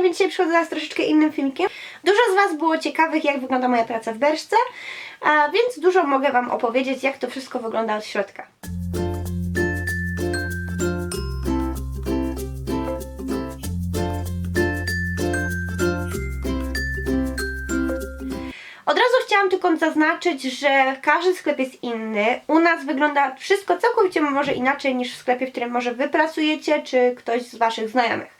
kochani, więc dzisiaj przychodzę z troszeczkę innym filmikiem. Dużo z Was było ciekawych, jak wygląda moja praca w Berszce, więc dużo mogę Wam opowiedzieć, jak to wszystko wygląda od środka. Od razu chciałam tylko zaznaczyć, że każdy sklep jest inny. U nas wygląda wszystko całkowicie może inaczej niż w sklepie, w którym może Wy pracujecie, czy ktoś z Waszych znajomych.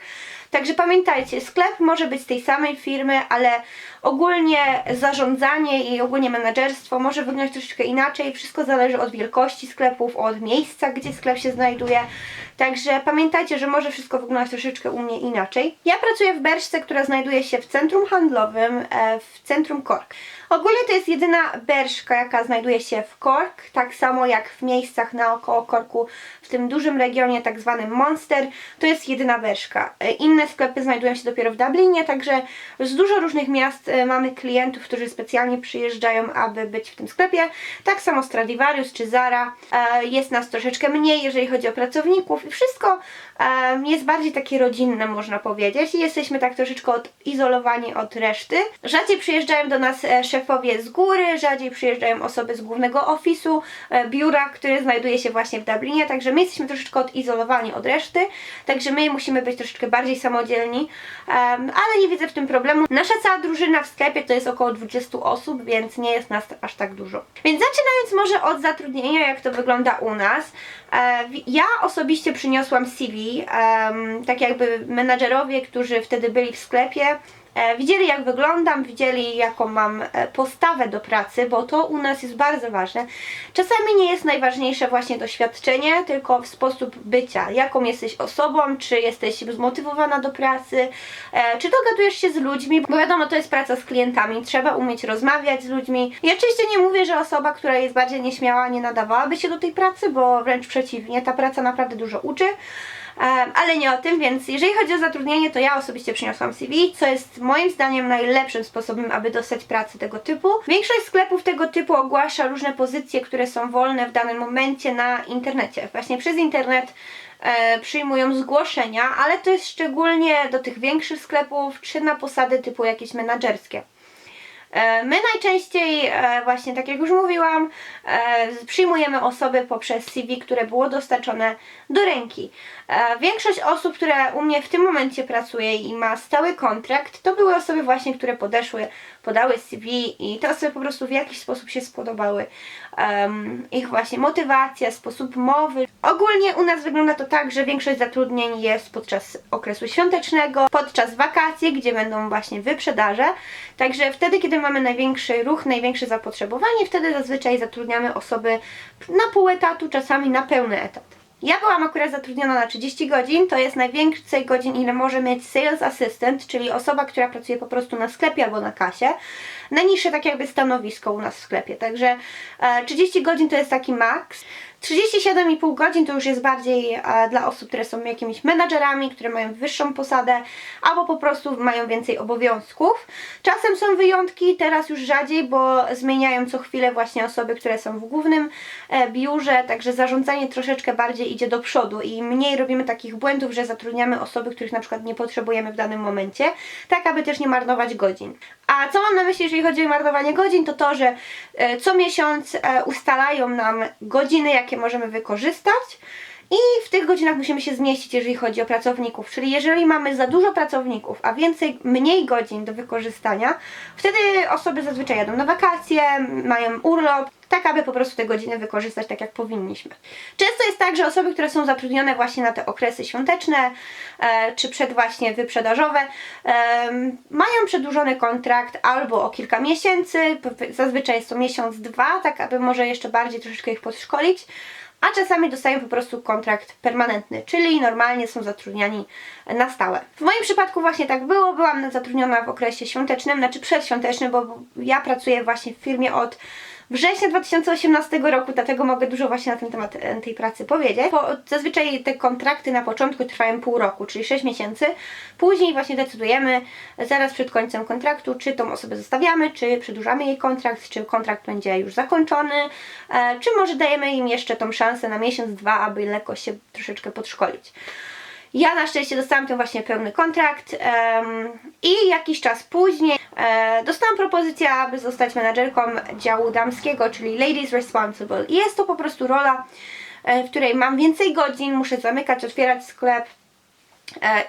Także pamiętajcie, sklep może być tej samej firmy, ale ogólnie zarządzanie i ogólnie menedżerstwo może wyglądać troszeczkę inaczej. Wszystko zależy od wielkości sklepów, od miejsca, gdzie sklep się znajduje. Także pamiętajcie, że może wszystko wyglądać troszeczkę u mnie inaczej. Ja pracuję w Berszce, która znajduje się w centrum handlowym, e, w centrum Kork. Ogólnie to jest jedyna berszka, jaka znajduje się w Kork, tak samo jak w miejscach naokoło Korku, w tym dużym regionie, tak zwanym Monster, to jest jedyna berszka. E, Inne sklepy znajdują się dopiero w Dublinie, także z dużo różnych miast mamy klientów, którzy specjalnie przyjeżdżają, aby być w tym sklepie. Tak samo Stradivarius czy Zara. E, Jest nas troszeczkę mniej, jeżeli chodzi o pracowników i wszystko e, jest bardziej takie rodzinne, można powiedzieć. Jesteśmy tak troszeczkę odizolowani od reszty. Rzadziej przyjeżdżają do nas e, szefowie z góry, rzadziej przyjeżdżają osoby z głównego ofisu, biura, które znajduje się właśnie w Dublinie, także my jesteśmy troszeczkę odizolowani od reszty, także my musimy być troszeczkę bardziej samodzielni, ale nie widzę w tym problemu. Nasza cała drużyna w sklepie to jest około 20 osób, więc nie jest nas aż tak dużo. Więc zaczynając może od zatrudnienia, jak to wygląda u nas. E, Ja osobiście przyniosłam CV, tak jakby menadżerowie, którzy wtedy byli w sklepie, widzieli jak wyglądam, widzieli jaką mam e, postawę do pracy, bo to u nas jest bardzo ważne. Czasami nie jest najważniejsze właśnie doświadczenie, tylko sposób bycia, jaką jesteś osobą, czy jesteś zmotywowana do pracy, e, czy dogadujesz się z ludźmi, bo wiadomo, to jest praca z klientami, trzeba umieć rozmawiać z ludźmi. I oczywiście nie mówię, że osoba, która jest bardziej nieśmiała, nie nadawałaby się do tej pracy, bo wręcz przeciwnie, ta praca naprawdę dużo uczy. Ale nie o tym, więc jeżeli chodzi o zatrudnienie, to ja osobiście przyniosłam CV, co jest moim zdaniem najlepszym sposobem, aby dostać pracę tego typu. Większość sklepów tego typu ogłasza różne pozycje, które są wolne w danym momencie na internecie. Właśnie przez internet e, przyjmują zgłoszenia, ale to jest szczególnie do tych większych sklepów, czy na posady typu jakieś menadżerskie. E, My najczęściej, e, właśnie tak jak już mówiłam, e, przyjmujemy osoby poprzez CV, które było dostarczone do ręki. E, Większość osób, które u mnie w tym momencie pracuje i ma stały kontrakt, to były osoby właśnie, które podeszły, podały CV i te osoby po prostu w jakiś sposób się spodobały. Em, ich właśnie motywacja, sposób mowy. Ogólnie u nas wygląda to tak, że większość zatrudnień jest podczas okresu świątecznego, podczas wakacji, gdzie będą właśnie wyprzedaże. Także wtedy, kiedy mamy największy ruch, największe zapotrzebowanie, wtedy zazwyczaj zatrudniamy osoby na pół etatu, czasami na pełny etat. Ja byłam akurat zatrudniona na 30 godzin, to jest najwięcej godzin, ile może mieć sales assistant, czyli osoba, która pracuje po prostu na sklepie albo na kasie. Najniższe tak jakby stanowisko u nas w sklepie, także e, 30 godzin to jest taki maks. 37,5 godzin to już jest bardziej e, dla osób, które są jakimiś menadżerami, które mają wyższą posadę, albo po prostu mają więcej obowiązków. Czasem są wyjątki, teraz już rzadziej, bo zmieniają co chwilę właśnie osoby, które są w głównym e, biurze, także zarządzanie troszeczkę bardziej idzie do przodu i mniej robimy takich błędów, że zatrudniamy osoby, których na przykład nie potrzebujemy w danym momencie, tak aby też nie marnować godzin. A co mam na myśli, jeżeli chodzi o marnowanie godzin, to to, że e, co miesiąc e, ustalają nam godziny, jakie możemy wykorzystać. I w tych godzinach musimy się zmieścić, jeżeli chodzi o pracowników. Czyli jeżeli mamy za dużo pracowników, a więcej, mniej godzin do wykorzystania, wtedy osoby zazwyczaj jadą na wakacje, mają urlop, tak aby po prostu te godziny wykorzystać tak, jak powinniśmy. Często jest tak, że osoby, które są zatrudnione właśnie na te okresy świąteczne, e, czy przed właśnie wyprzedażowe, em, mają przedłużony kontrakt albo o kilka miesięcy, zazwyczaj jest to miesiąc, dwa, tak aby może jeszcze bardziej troszeczkę ich podszkolić, a czasami dostają po prostu kontrakt permanentny, czyli normalnie są zatrudniani na stałe. W moim przypadku właśnie tak było, byłam zatrudniona w okresie świątecznym, znaczy przedświątecznym, bo ja pracuję właśnie w firmie od września 2018 roku, dlatego mogę dużo właśnie na ten temat e, tej pracy powiedzieć. Po, zazwyczaj te kontrakty na początku trwają pół roku, czyli 6 miesięcy. Później właśnie decydujemy zaraz przed końcem kontraktu, czy tą osobę zostawiamy, czy przedłużamy jej kontrakt, czy kontrakt będzie już zakończony, e, czy może dajemy im jeszcze tą szansę na miesiąc, dwa, aby lekko się troszeczkę podszkolić. Ja na szczęście dostałam ten właśnie pełny kontrakt em, i jakiś czas później e, dostałam propozycję, aby zostać menadżerką działu damskiego, czyli Ladies Responsible. I jest to po prostu rola, e, w której mam więcej godzin, muszę zamykać, otwierać sklep,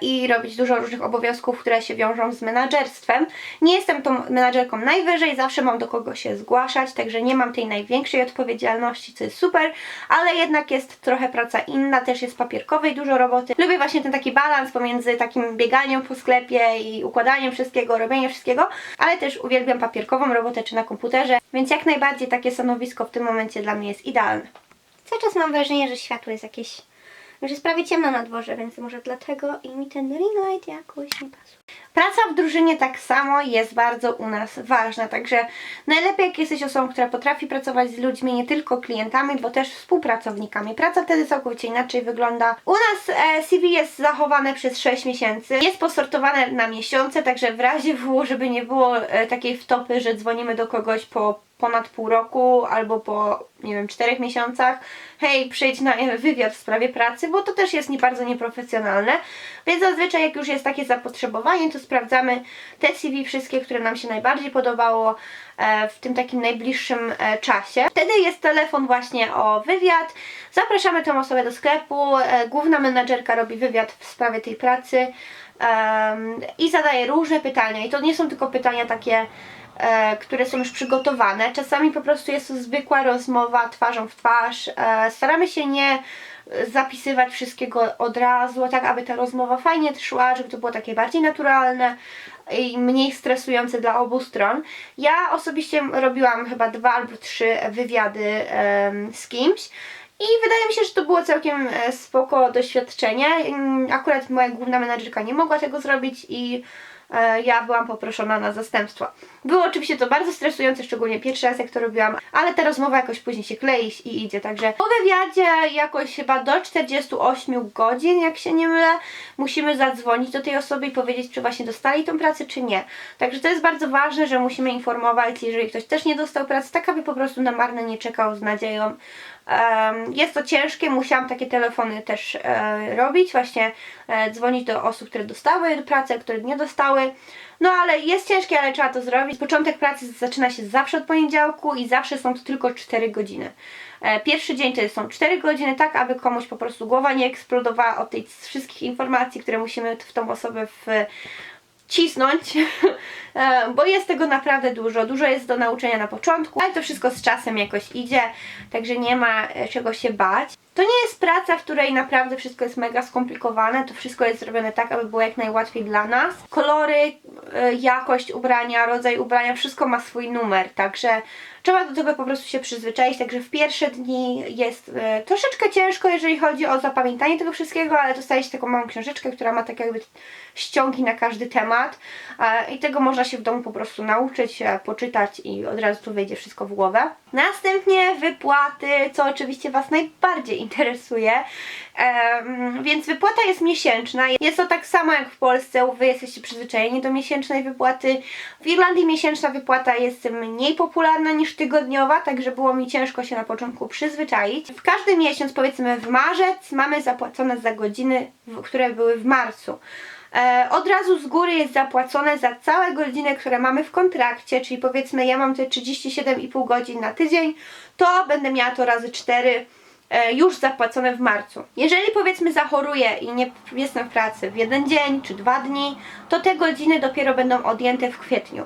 i robić dużo różnych obowiązków, które się wiążą z menadżerstwem. Nie jestem tą menadżerką najwyżej, zawsze mam do kogo się zgłaszać, także nie mam tej największej odpowiedzialności, co jest super, ale jednak jest trochę praca inna, też jest papierkowej dużo roboty. Lubię właśnie ten taki balans pomiędzy takim bieganiem po sklepie i układaniem wszystkiego, robieniem wszystkiego, ale też uwielbiam papierkową robotę czy na komputerze, więc jak najbardziej takie stanowisko w tym momencie dla mnie jest idealne. Cały czas mam wrażenie, że światło jest jakieś... Że jest prawie ciemno na dworze, więc może dlatego i mi ten ring light jakoś nie pasuje. Praca w drużynie tak samo jest bardzo u nas ważna, także najlepiej jak jesteś osobą, która potrafi pracować z ludźmi, nie tylko klientami, bo też współpracownikami. Praca wtedy całkowicie inaczej wygląda. U nas e, CV jest zachowane przez 6 miesięcy, jest posortowane na miesiące, także w razie W, żeby nie było e, takiej wtopy, że dzwonimy do kogoś po ponad pół roku albo po, nie wiem, czterech miesiącach, hej, przyjdź na e, wywiad w sprawie pracy, bo to też jest nie bardzo nieprofesjonalne, więc zazwyczaj jak już jest takie zapotrzebowanie, to sprawdzamy te CV wszystkie, które nam się najbardziej podobało e, w tym takim najbliższym e, czasie. Wtedy jest telefon właśnie o wywiad, zapraszamy tę osobę do sklepu, główna menadżerka robi wywiad w sprawie tej pracy i zadaje różne pytania. I to nie są tylko pytania takie które są już przygotowane. Czasami po prostu jest to zwykła rozmowa twarzą w twarz. E, staramy się nie zapisywać wszystkiego od razu, tak aby ta rozmowa fajnie szła, żeby to było takie bardziej naturalne i mniej stresujące dla obu stron. Ja osobiście robiłam chyba dwa albo trzy wywiady z kimś. I wydaje mi się, że to było całkiem e, spoko doświadczenie. Akurat moja główna menadżerka nie mogła tego zrobić i e, ja byłam poproszona na zastępstwo. Było oczywiście to bardzo stresujące, szczególnie pierwszy raz jak to robiłam, ale ta rozmowa jakoś później się klei i idzie, także po wywiadzie jakoś chyba do 48 godzin, jak się nie mylę, musimy zadzwonić do tej osoby i powiedzieć, czy właśnie dostali tą pracę, czy nie. Także to jest bardzo ważne, że musimy informować, jeżeli ktoś też nie dostał pracy, tak aby po prostu na marne nie czekał z nadzieją. Jest to ciężkie, musiałam takie telefony też e, robić, właśnie e, dzwonić do osób, które dostały pracę, które nie dostały. No ale jest ciężkie, ale trzeba to zrobić. Początek pracy zaczyna się zawsze od poniedziałku i zawsze są to tylko 4 godziny. E, Pierwszy dzień to są 4 godziny, tak aby komuś po prostu głowa nie eksplodowała od tych wszystkich informacji, które musimy w tą osobę w, cisnąć, e, bo jest tego naprawdę dużo. Dużo jest do nauczenia na początku, ale to wszystko z czasem jakoś idzie, także nie ma e, czego się bać. To nie jest praca, w której naprawdę wszystko jest mega skomplikowane, to wszystko jest zrobione tak, aby było jak najłatwiej dla nas. Kolory, e, jakość ubrania, rodzaj ubrania, wszystko ma swój numer, także trzeba do tego po prostu się przyzwyczaić, także w pierwsze dni jest e, troszeczkę ciężko, jeżeli chodzi o zapamiętanie tego wszystkiego, ale dostaje się taką małą książeczkę, która ma tak jakby ściągi na każdy temat e, i tego można się w domu po prostu nauczyć, e, poczytać i od razu tu wejdzie wszystko w głowę. Następnie wypłaty, co oczywiście Was najbardziej interesuje, Em, więc wypłata jest miesięczna. Jest to tak samo jak w Polsce, Wy jesteście przyzwyczajeni do miesięcznej wypłaty. W Irlandii miesięczna wypłata jest mniej popularna niż tygodniowa, także było mi ciężko się na początku przyzwyczaić. W każdy miesiąc, powiedzmy w marzec, mamy zapłacone za godziny, które były w marcu. E, od razu z góry jest zapłacone za całe godziny, które mamy w kontrakcie, czyli powiedzmy ja mam te 37,5 godzin na tydzień, to będę miała to razy 4 e, już zapłacone w marcu. Jeżeli powiedzmy zachoruję i nie jestem w pracy w jeden dzień czy dwa dni, to te godziny dopiero będą odjęte w kwietniu.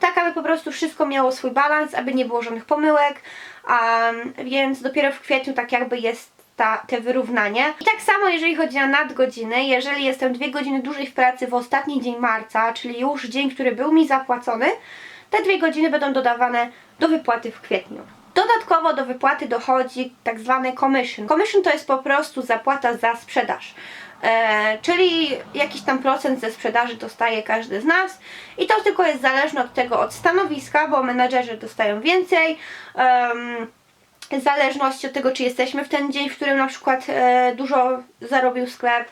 Tak, aby po prostu wszystko miało swój balans, aby nie było żadnych pomyłek, um, więc dopiero w kwietniu tak jakby jest ta, te wyrównanie. I tak samo jeżeli chodzi o nadgodziny, jeżeli jestem dwie godziny dłużej w pracy w ostatni dzień marca, czyli już dzień, który był mi zapłacony, te dwie godziny będą dodawane do wypłaty w kwietniu. Dodatkowo do wypłaty dochodzi tak zwany commission. Commission to jest po prostu zapłata za sprzedaż. E, czyli jakiś tam procent ze sprzedaży dostaje każdy z nas i to tylko jest zależne od tego, od stanowiska, bo menadżerzy dostają więcej. Zależności od tego, czy jesteśmy w ten dzień, w którym na przykład e, dużo zarobił sklep,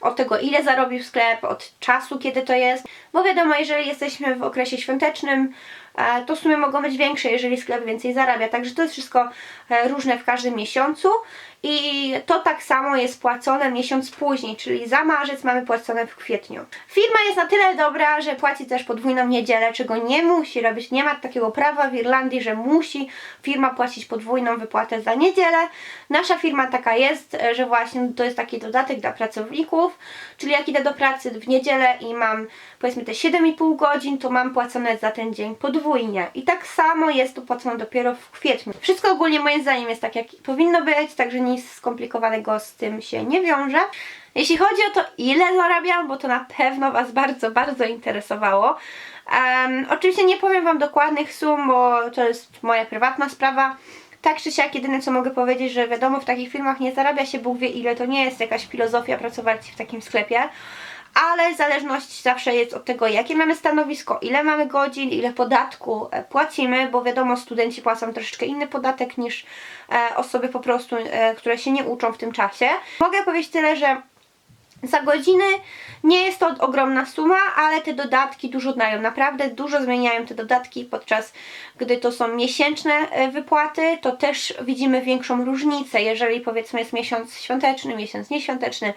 od tego ile zarobił sklep, od czasu kiedy to jest. bo wiadomo, jeżeli jesteśmy w okresie świątecznym, e, to sumy mogą być większe, jeżeli sklep więcej zarabia. Także to jest wszystko e, różne w każdym miesiącu i to tak samo jest płacone miesiąc później, czyli za marzec mamy płacone w kwietniu. Firma jest na tyle dobra, że płaci też podwójną niedzielę, czego nie musi robić. Nie ma takiego prawa w Irlandii, że musi firma płacić podwójną wypłatę za niedzielę. Nasza firma taka jest, że właśnie to jest taki dodatek dla pracowników, czyli jak idę do pracy w niedzielę i mam powiedzmy te 7,5 godzin, to mam płacone za ten dzień podwójnie. I tak samo jest to płacone dopiero w kwietniu. Wszystko ogólnie moim zdaniem jest tak, jak powinno być, także nic skomplikowanego z tym się nie wiąże. Jeśli chodzi o to, ile zarabiam, bo to na pewno Was bardzo, bardzo interesowało. Em, oczywiście nie powiem Wam dokładnych sum, bo to jest moja prywatna sprawa. Tak czy siak, jedyne co mogę powiedzieć, że wiadomo, w takich filmach nie zarabia się Bóg wie ile, to nie jest jakaś filozofia pracować w takim sklepie, ale zależność zawsze jest od tego, jakie mamy stanowisko, ile mamy godzin, ile podatku e, płacimy, bo wiadomo, studenci płacą troszeczkę inny podatek niż e, osoby po prostu, e, które się nie uczą w tym czasie. Mogę powiedzieć tyle, że za godziny nie jest to ogromna suma, ale te dodatki dużo dają. Naprawdę dużo zmieniają te dodatki, podczas gdy to są miesięczne wypłaty, to też widzimy większą różnicę. Jeżeli powiedzmy jest miesiąc świąteczny, miesiąc nieświąteczny,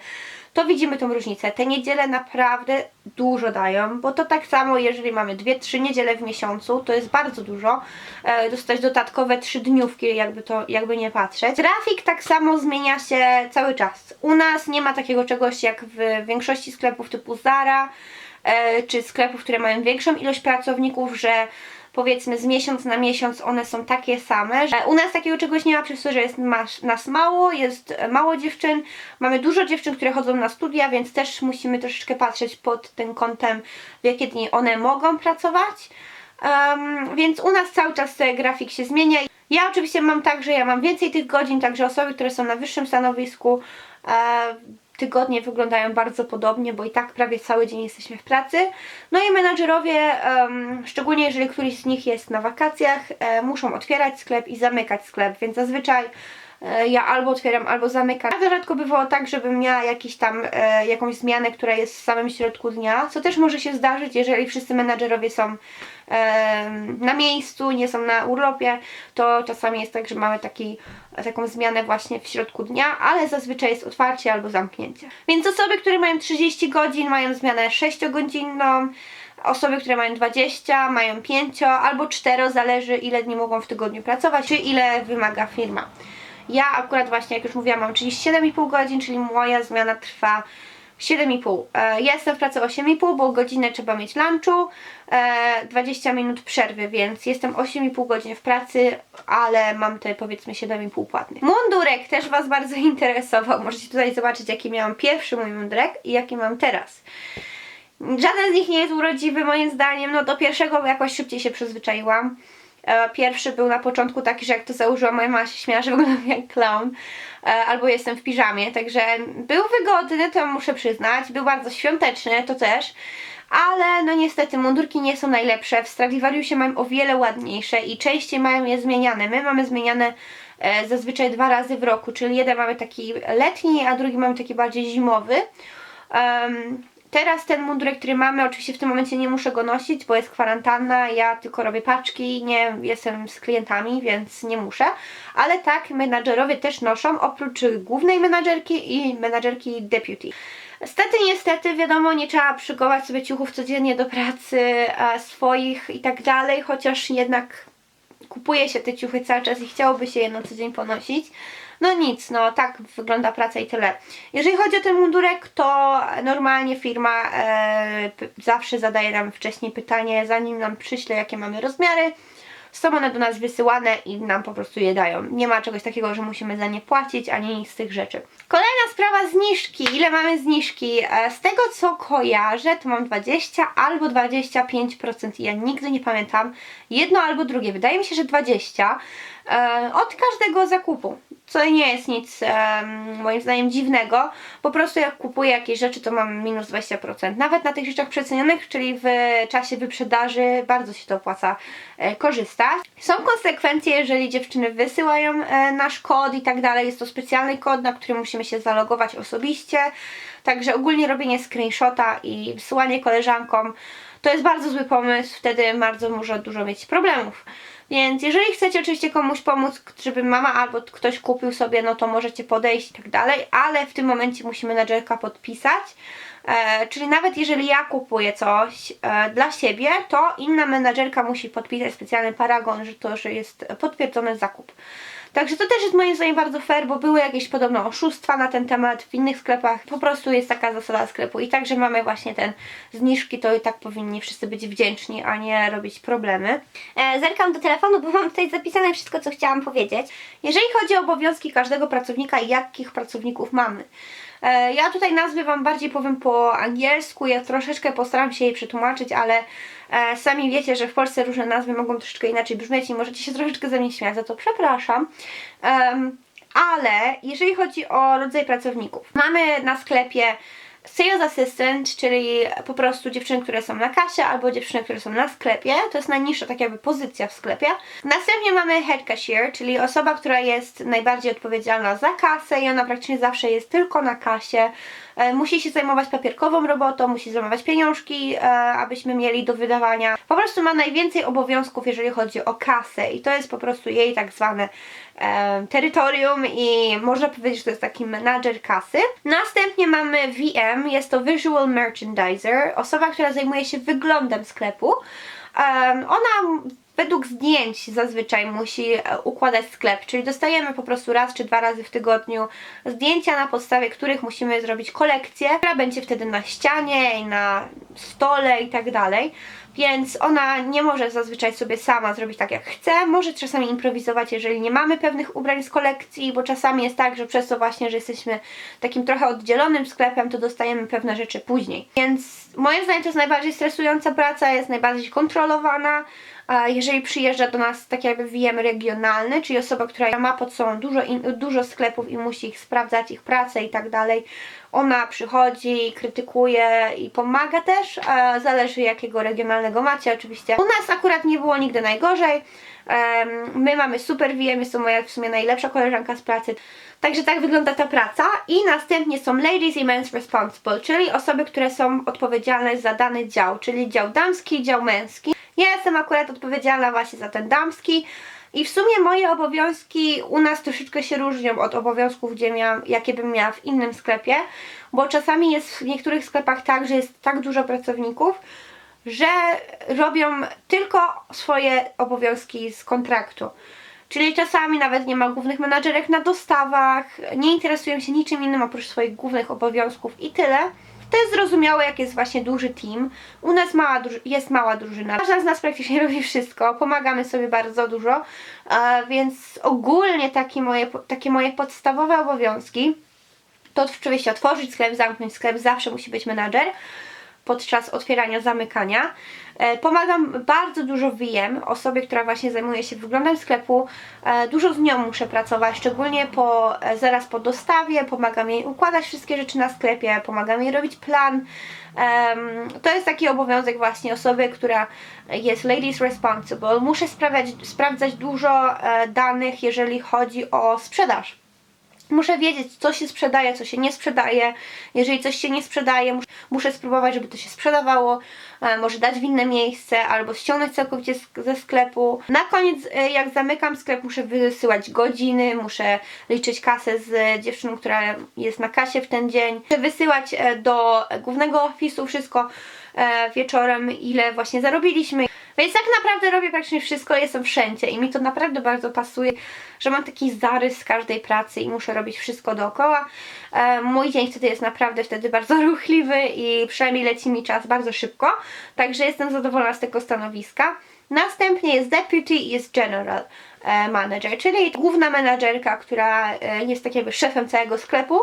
to widzimy tą różnicę. Te niedziele naprawdę dużo dają, bo to tak samo, jeżeli mamy dwie, trzy niedziele w miesiącu, to jest bardzo dużo. E, dostać dodatkowe trzy dniówki, jakby to, jakby nie patrzeć. Grafik tak samo zmienia się cały czas. U nas nie ma takiego czegoś jak w większości sklepów typu Zara, e, czy sklepów, które mają większą ilość pracowników, że powiedzmy z miesiąc na miesiąc one są takie same. U nas takiego czegoś nie ma przez to, że jest nas mało, jest mało dziewczyn, mamy dużo dziewczyn, które chodzą na studia, więc też musimy troszeczkę patrzeć pod tym kątem, w jakie dni one mogą pracować. Em, więc u nas cały czas ten grafik się zmienia. Ja oczywiście mam tak, że ja mam więcej tych godzin, także osoby, które są na wyższym stanowisku, e, tygodnie wyglądają bardzo podobnie, bo i tak prawie cały dzień jesteśmy w pracy. No i menadżerowie, szczególnie jeżeli któryś z nich jest na wakacjach, e, muszą otwierać sklep i zamykać sklep, więc zazwyczaj ja albo otwieram, albo zamykam. Bardzo rzadko bywało tak, żebym miała jakiś tam, e, jakąś zmianę, która jest w samym środku dnia, co też może się zdarzyć, jeżeli wszyscy menadżerowie są e, na miejscu, nie są na urlopie, to czasami jest tak, że mamy taki, taką zmianę właśnie w środku dnia, ale zazwyczaj jest otwarcie albo zamknięcie. Więc osoby, które mają 30 godzin, mają zmianę 6-godzinną, Osoby, które mają 20, mają 5 albo 4, zależy ile dni mogą w tygodniu pracować, czy ile wymaga firma. Ja akurat właśnie, jak już mówiłam, mam 37,5 godzin, czyli moja zmiana trwa 7,5. E, Ja jestem w pracy 8,5, bo godzinę trzeba mieć lunchu, e, 20 minut przerwy, więc jestem 8,5 godzin w pracy, ale mam te powiedzmy 7,5 płatnych. Mundurek też Was bardzo interesował. Możecie tutaj zobaczyć, jaki miałam pierwszy mój mundurek i jaki mam teraz. Żaden z nich nie jest urodziwy moim zdaniem, no do pierwszego jakoś szybciej się przyzwyczaiłam. E, Pierwszy był na początku taki, że jak to założyłam, moja mama się śmiała, że wyglądam jak clown. E, Albo jestem w piżamie, także był wygodny, to muszę przyznać. Był bardzo świąteczny, to też. Ale no niestety mundurki nie są najlepsze. W Stradivariusie mają o wiele ładniejsze i częściej mają je zmieniane. My mamy zmieniane e, zazwyczaj dwa razy w roku, czyli jeden mamy taki letni, a drugi mamy taki bardziej zimowy. Em, Teraz ten mundurek, który mamy, oczywiście w tym momencie nie muszę go nosić, bo jest kwarantanna, ja tylko robię paczki, nie jestem z klientami, więc nie muszę. Ale tak, menadżerowie też noszą, oprócz głównej menadżerki i menadżerki deputy. Stety, niestety, wiadomo, nie trzeba szykować sobie ciuchów codziennie do pracy, e, swoich i tak dalej, chociaż jednak kupuje się te ciuchy cały czas i chciałoby się je na co dzień ponosić. No nic, no tak wygląda praca i tyle. Jeżeli chodzi o ten mundurek, to normalnie firma e, zawsze zadaje nam wcześniej pytanie, zanim nam przyśle, jakie mamy rozmiary. Są one do nas wysyłane i nam po prostu je dają. Nie ma czegoś takiego, że musimy za nie płacić, ani nic z tych rzeczy. Kolejna sprawa zniżki. Ile mamy zniżki? E, Z tego co kojarzę, to mam 20 albo 25%. Ja nigdy nie pamiętam. Jedno albo drugie. Wydaje mi się, że 20 e, od każdego zakupu. Co nie jest nic em, moim zdaniem dziwnego. Po prostu jak kupuję jakieś rzeczy, to mam minus 20%. Nawet na tych rzeczach przecenionych, czyli w czasie wyprzedaży bardzo się to opłaca e, korzystać. Są konsekwencje, jeżeli dziewczyny wysyłają e, nasz kod i tak dalej. Jest to specjalny kod, na który musimy się zalogować osobiście. Także ogólnie robienie screenshota i wysyłanie koleżankom to jest bardzo zły pomysł, wtedy bardzo może dużo mieć problemów. Więc jeżeli chcecie oczywiście komuś pomóc, żeby mama albo ktoś kupił sobie, no to możecie podejść i tak dalej, ale w tym momencie musi menadżerka podpisać. E, czyli nawet jeżeli ja kupuję coś e, dla siebie, to inna menadżerka musi podpisać specjalny paragon, że to, że jest potwierdzony zakup. Także to też jest moim zdaniem bardzo fair, bo były jakieś podobno oszustwa na ten temat w innych sklepach. Po prostu jest taka zasada sklepu. I także mamy właśnie ten zniżki, to i tak powinni wszyscy być wdzięczni, a nie robić problemy. E, zerkam do telefonu, bo mam tutaj zapisane wszystko, co chciałam powiedzieć. Jeżeli chodzi o obowiązki każdego pracownika i jakich pracowników mamy. E, Ja tutaj nazwy Wam bardziej powiem po angielsku, ja troszeczkę postaram się jej przetłumaczyć, ale e, sami wiecie, że w Polsce różne nazwy mogą troszeczkę inaczej brzmieć i możecie się troszeczkę ze mnie śmiać, za to przepraszam. Ale jeżeli chodzi o rodzaj pracowników, mamy na sklepie Sales Assistant, czyli po prostu dziewczyny, które są na kasie albo dziewczyny, które są na sklepie. To jest najniższa tak jakby pozycja w sklepie. Następnie mamy Head Cashier, czyli osoba, która jest najbardziej odpowiedzialna za kasę i ona praktycznie zawsze jest tylko na kasie. E, Musi się zajmować papierkową robotą, musi zajmować pieniążki, e, abyśmy mieli do wydawania. Po prostu ma najwięcej obowiązków, jeżeli chodzi o kasę i to jest po prostu jej tak zwane terytorium i można powiedzieć, że to jest taki menadżer kasy. Następnie mamy VM, jest to Visual Merchandiser, osoba, która zajmuje się wyglądem sklepu. Em, ona według zdjęć zazwyczaj musi e, układać sklep, czyli dostajemy po prostu raz czy dwa razy w tygodniu zdjęcia, na podstawie których musimy zrobić kolekcję, która będzie wtedy na ścianie i na stole i tak dalej. Więc ona nie może zazwyczaj sobie sama zrobić tak jak chce, może czasami improwizować, jeżeli nie mamy pewnych ubrań z kolekcji, bo czasami jest tak, że przez to właśnie, że jesteśmy takim trochę oddzielonym sklepem, to dostajemy pewne rzeczy później. Więc moim zdaniem to jest najbardziej stresująca praca, jest najbardziej kontrolowana. Jeżeli przyjeżdża do nas tak jakby VM regionalny, czyli osoba, która ma pod sobą dużo, in, dużo sklepów i musi ich sprawdzać, ich pracę i tak dalej, ona przychodzi, krytykuje i pomaga też, zależy jakiego regionalnego macie oczywiście. U nas akurat nie było nigdy najgorzej, my mamy super VM, jest to moja w sumie najlepsza koleżanka z pracy. Także tak wygląda ta praca i następnie są ladies i men's responsible, czyli osoby, które są odpowiedzialne za dany dział, czyli dział damski, dział męski. Ja jestem akurat odpowiedzialna właśnie za ten damski i w sumie moje obowiązki u nas troszeczkę się różnią od obowiązków, gdzie miałam, jakie bym miała w innym sklepie, bo czasami jest w niektórych sklepach tak, że jest tak dużo pracowników, że robią tylko swoje obowiązki z kontraktu. Czyli czasami nawet nie ma głównych menadżerek na dostawach, nie interesują się niczym innym oprócz swoich głównych obowiązków i tyle. To jest zrozumiałe, jak jest właśnie duży team. U nas mała, jest mała drużyna. Każda z nas praktycznie robi wszystko, pomagamy sobie bardzo dużo, e, więc ogólnie takie moje, takie moje podstawowe obowiązki to oczywiście otworzyć sklep, zamknąć sklep, zawsze musi być menadżer podczas otwierania, zamykania. E, Pomagam bardzo dużo wiem osobie, która właśnie zajmuje się wyglądem sklepu. E, Dużo z nią muszę pracować, szczególnie po, e, zaraz po dostawie. Pomagam jej układać wszystkie rzeczy na sklepie, pomagam jej robić plan. To jest taki obowiązek właśnie osoby, która jest ladies responsible. Muszę sprawiać, sprawdzać dużo danych, jeżeli chodzi o sprzedaż. Muszę wiedzieć, co się sprzedaje, co się nie sprzedaje. Jeżeli coś się nie sprzedaje, mus- muszę spróbować, żeby to się sprzedawało. E, może dać w inne miejsce, albo ściągnąć całkowicie ze sklepu. Na koniec, e, jak zamykam sklep, muszę wysyłać godziny, muszę liczyć kasę z dziewczyną, która jest na kasie w ten dzień. Muszę wysyłać e, do głównego ofisu wszystko wieczorem, ile właśnie zarobiliśmy. Więc tak naprawdę robię praktycznie wszystko, jestem wszędzie i mi to naprawdę bardzo pasuje, że mam taki zarys każdej pracy i muszę robić wszystko dookoła. E, mój dzień wtedy jest naprawdę wtedy bardzo ruchliwy i przynajmniej leci mi czas bardzo szybko, także jestem zadowolona z tego stanowiska. Następnie jest deputy i jest general manager, czyli główna menadżerka, która e, jest tak jakby szefem całego sklepu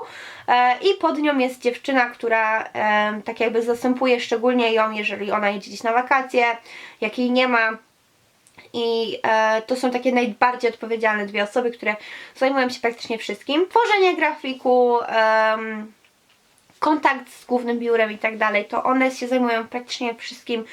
e, i pod nią jest dziewczyna, która e, tak jakby zastępuje szczególnie ją, jeżeli ona jedzie gdzieś na wakacje, jak jej nie ma. I e, to są takie najbardziej odpowiedzialne dwie osoby, które zajmują się praktycznie wszystkim. Tworzenie grafiku, em, kontakt z głównym biurem i tak dalej, to one się zajmują praktycznie wszystkim e,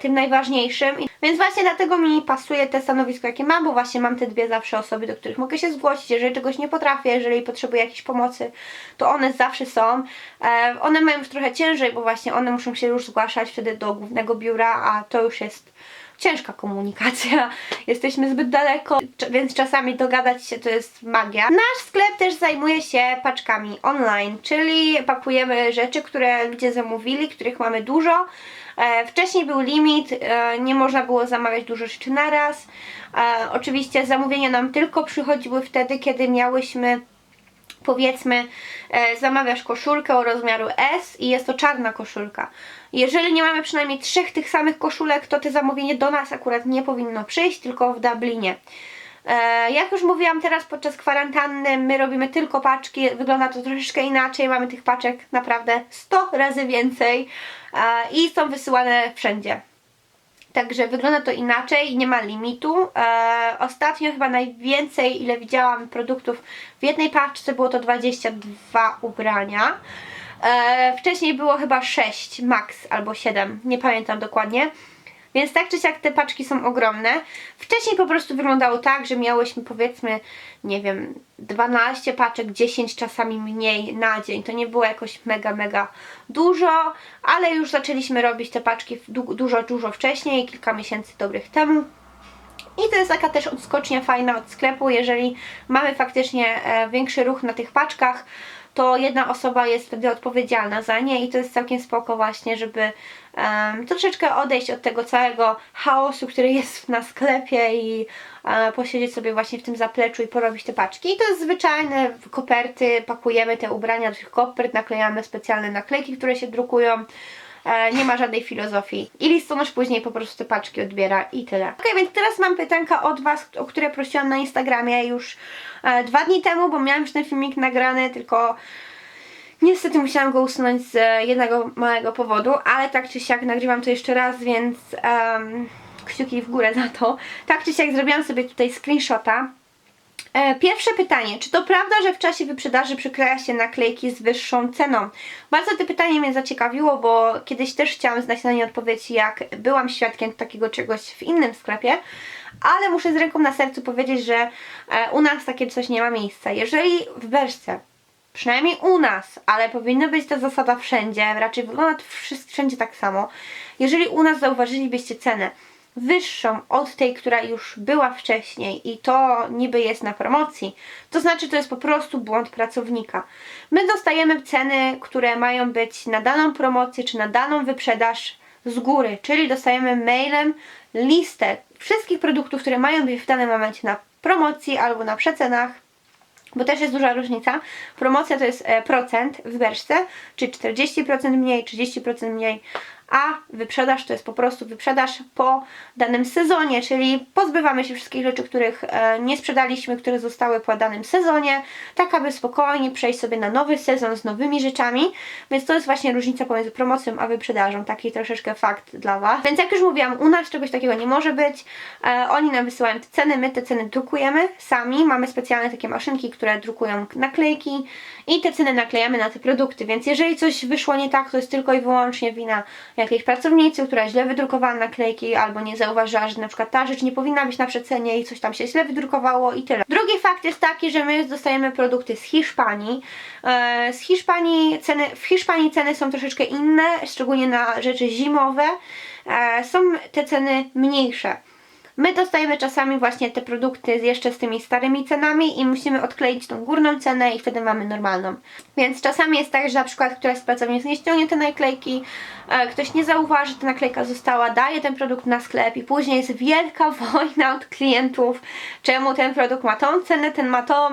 tym najważniejszym. Więc właśnie dlatego mi pasuje te stanowisko, jakie mam, bo właśnie mam te dwie zawsze osoby, do których mogę się zgłosić, jeżeli czegoś nie potrafię, jeżeli potrzebuję jakiejś pomocy, to one zawsze są. E, one mają już trochę ciężej, bo właśnie one muszą się już zgłaszać wtedy do głównego biura, a to już jest ciężka komunikacja. Jesteśmy zbyt daleko, więc czasami dogadać się to jest magia. Nasz sklep też zajmuje się paczkami online, czyli pakujemy rzeczy, które ludzie zamówili, których mamy dużo. E, wcześniej był limit, e, nie można było zamawiać dużo rzeczy naraz. E, oczywiście zamówienia nam tylko przychodziły wtedy, kiedy miałyśmy powiedzmy, zamawiasz koszulkę o rozmiaru S i jest to czarna koszulka. Jeżeli nie mamy przynajmniej trzech tych samych koszulek, to te zamówienie do nas akurat nie powinno przyjść, tylko w Dublinie. E, jak już mówiłam teraz podczas kwarantanny, my robimy tylko paczki, wygląda to troszeczkę inaczej, mamy tych paczek naprawdę 100 razy więcej e, i są wysyłane wszędzie. Także wygląda to inaczej, nie ma limitu. E, ostatnio chyba najwięcej, ile widziałam produktów w jednej paczce, było to 22 ubrania. Wcześniej było chyba 6 max albo 7, nie pamiętam dokładnie. Więc tak czy siak te paczki są ogromne. Wcześniej po prostu wyglądało tak, że miałyśmy powiedzmy, nie wiem, 12 paczek, 10 czasami mniej na dzień. To nie było jakoś mega, mega dużo, ale już zaczęliśmy robić te paczki du- dużo, dużo wcześniej, kilka miesięcy dobrych temu. I to jest taka też odskocznia fajna od sklepu, jeżeli mamy faktycznie e, większy ruch na tych paczkach, to jedna osoba jest wtedy odpowiedzialna za nie i to jest całkiem spoko właśnie, żeby em, troszeczkę odejść od tego całego chaosu, który jest na sklepie i e, posiedzieć sobie właśnie w tym zapleczu i porobić te paczki. I to jest zwyczajne koperty, pakujemy te ubrania do tych kopert, naklejamy specjalne naklejki, które się drukują. E, nie ma żadnej filozofii. I listonosz później po prostu te paczki odbiera i tyle. Ok, więc teraz mam pytanka od Was, o które prosiłam na Instagramie już e, dwa dni temu, bo miałam już ten filmik nagrany, tylko niestety musiałam go usunąć z jednego małego powodu, ale tak czy siak nagrywam to jeszcze raz, więc em, kciuki w górę za to. Tak czy siak zrobiłam sobie tutaj screenshota Pierwsze pytanie, czy to prawda, że w czasie wyprzedaży przykleja się naklejki z wyższą ceną? Bardzo to pytanie mnie zaciekawiło, bo kiedyś też chciałam znać na nie odpowiedź, jak byłam świadkiem takiego czegoś w innym sklepie, ale muszę z ręką na sercu powiedzieć, że e, u nas takie coś nie ma miejsca. Jeżeli w Berszce przynajmniej u nas, ale powinna być ta zasada wszędzie, raczej wygląda to wszędzie tak samo. Jeżeli u nas zauważylibyście cenę wyższą od tej, która już była wcześniej i to niby jest na promocji, to znaczy to jest po prostu błąd pracownika. My dostajemy ceny, które mają być na daną promocję czy na daną wyprzedaż z góry, czyli dostajemy mailem listę wszystkich produktów, które mają być w danym momencie na promocji albo na przecenach bo też jest duża różnica. Promocja to jest e, procent w beczce, czyli 40% mniej, 30% mniej, a wyprzedaż to jest po prostu wyprzedaż po danym sezonie, czyli pozbywamy się wszystkich rzeczy, których e, nie sprzedaliśmy, które zostały po danym sezonie, tak aby spokojnie przejść sobie na nowy sezon z nowymi rzeczami, więc to jest właśnie różnica pomiędzy promocją a wyprzedażą, taki troszeczkę fakt dla Was. Więc jak już mówiłam, u nas czegoś takiego nie może być, e, oni nam wysyłają te ceny, my te ceny drukujemy sami, mamy specjalne takie maszynki, które drukują naklejki i te ceny naklejamy na te produkty, więc jeżeli coś wyszło nie tak, to jest tylko i wyłącznie wina jakiejś pracownicy, która źle wydrukowała naklejki albo nie zauważyła, że na przykład ta rzecz nie powinna być na przecenie i coś tam się źle wydrukowało i tyle. Drugi fakt jest taki, że my dostajemy produkty z Hiszpanii. E, Z Hiszpanii ceny, w Hiszpanii ceny są troszeczkę inne, szczególnie na rzeczy zimowe. E, Są te ceny mniejsze. My dostajemy czasami właśnie te produkty jeszcze z tymi starymi cenami i musimy odkleić tą górną cenę i wtedy mamy normalną. Więc czasami jest tak, że na przykład któraś z pracownic nie ściągnie te naklejki, e, ktoś nie zauważy, że ta naklejka została, daje ten produkt na sklep i później jest wielka wojna od klientów, czemu ten produkt ma tą cenę, ten ma tą.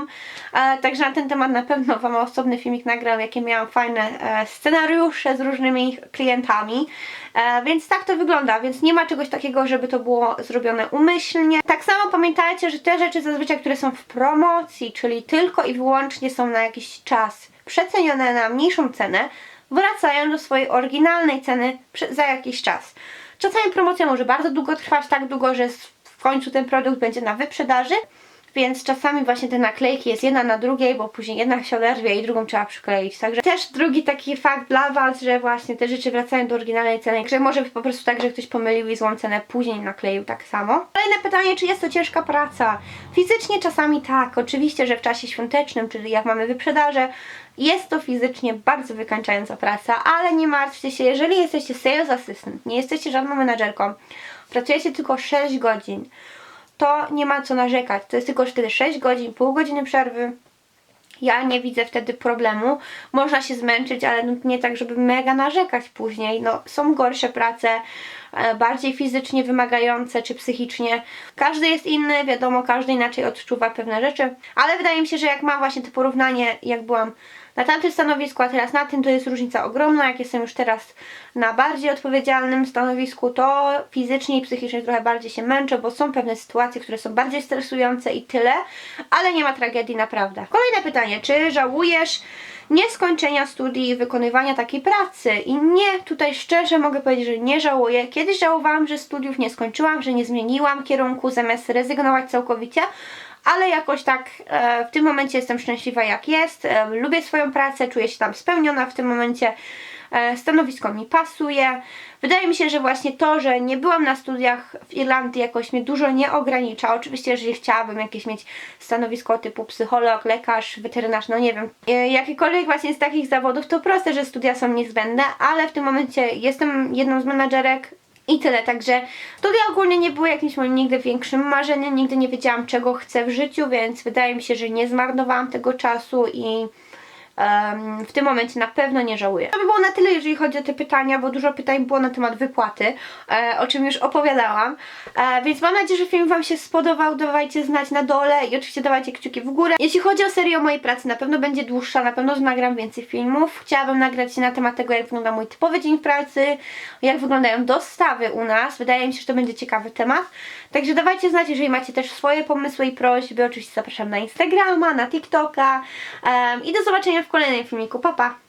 E, Także na ten temat na pewno Wam osobny filmik nagram, jakie miałam fajne e, scenariusze z różnymi klientami. E, Więc tak to wygląda, więc nie ma czegoś takiego, żeby to było zrobione umyślnie. Tak samo pamiętajcie, że te rzeczy zazwyczaj, które są w promocji, czyli tylko i wyłącznie są na jakiś czas przecenione na mniejszą cenę, wracają do swojej oryginalnej ceny za jakiś czas. Czasami promocja może bardzo długo trwać, tak długo, że w końcu ten produkt będzie na wyprzedaży, Więc czasami właśnie te naklejki jest jedna na drugiej, bo później jedna się oderwie i drugą trzeba przykleić. Także też drugi taki fakt dla Was, że właśnie te rzeczy wracają do oryginalnej ceny. Że może być po prostu tak, że ktoś pomylił i złą cenę później nakleił tak samo. Kolejne pytanie, czy jest to ciężka praca? Fizycznie czasami tak. Oczywiście, że w czasie świątecznym, czyli jak mamy wyprzedaże, jest to fizycznie bardzo wykańczająca praca, ale nie martwcie się, jeżeli jesteście sales assistant, nie jesteście żadną menadżerką, pracujecie tylko 6 godzin, to nie ma co narzekać. To jest tylko wtedy 6 godzin, pół godziny przerwy. Ja nie widzę wtedy problemu. Można się zmęczyć, ale no nie tak, żeby mega narzekać później. No, są gorsze prace, bardziej fizycznie wymagające czy psychicznie. Każdy jest inny, wiadomo, każdy inaczej odczuwa pewne rzeczy, ale wydaje mi się, że jak mam właśnie to porównanie, jak byłam na tamtym stanowisku, a teraz na tym, to jest różnica ogromna. Jak jestem już teraz na bardziej odpowiedzialnym stanowisku, to fizycznie i psychicznie trochę bardziej się męczę, bo są pewne sytuacje, które są bardziej stresujące i tyle, ale nie ma tragedii naprawdę. Kolejne pytanie, czy żałujesz nieskończenia studii i wykonywania takiej pracy? I nie, tutaj szczerze mogę powiedzieć, że nie żałuję. Kiedyś żałowałam, że studiów nie skończyłam, że nie zmieniłam kierunku zamiast rezygnować całkowicie, ale jakoś tak e, w tym momencie jestem szczęśliwa jak jest, e, lubię swoją pracę, czuję się tam spełniona w tym momencie, stanowisko mi pasuje. Wydaje mi się, że właśnie to, że nie byłam na studiach w Irlandii jakoś mnie dużo nie ogranicza. Oczywiście, jeżeli chciałabym jakieś mieć stanowisko typu psycholog, lekarz, weterynarz, no nie wiem, e, jakiekolwiek właśnie z takich zawodów, to proste, że studia są niezbędne, ale w tym momencie jestem jedną z menadżerek, i tyle, także studia ogólnie nie były jakimś moim nigdy większym marzeniem, nigdy nie wiedziałam czego chcę w życiu, więc wydaje mi się, że nie zmarnowałam tego czasu i em, w tym momencie na pewno nie żałuję. To by było na tyle, jeżeli chodzi o te pytania, bo dużo pytań było na temat wypłaty, e, o czym już opowiadałam, e, więc mam nadzieję, że film Wam się spodobał, dawajcie znać na dole i oczywiście dawajcie kciuki w górę. Jeśli chodzi o serię o mojej pracy, na pewno będzie dłuższa, na pewno nagram więcej filmów. Chciałabym nagrać na temat tego, jak wygląda mój typowy dzień w pracy, jak wyglądają dostawy u nas. Wydaje mi się, że to będzie ciekawy temat. Także dawajcie znać, jeżeli macie też swoje pomysły i prośby. Oczywiście zapraszam na Instagrama, na TikToka em, i do zobaczenia w kolejnym filmiku. Pa, pa!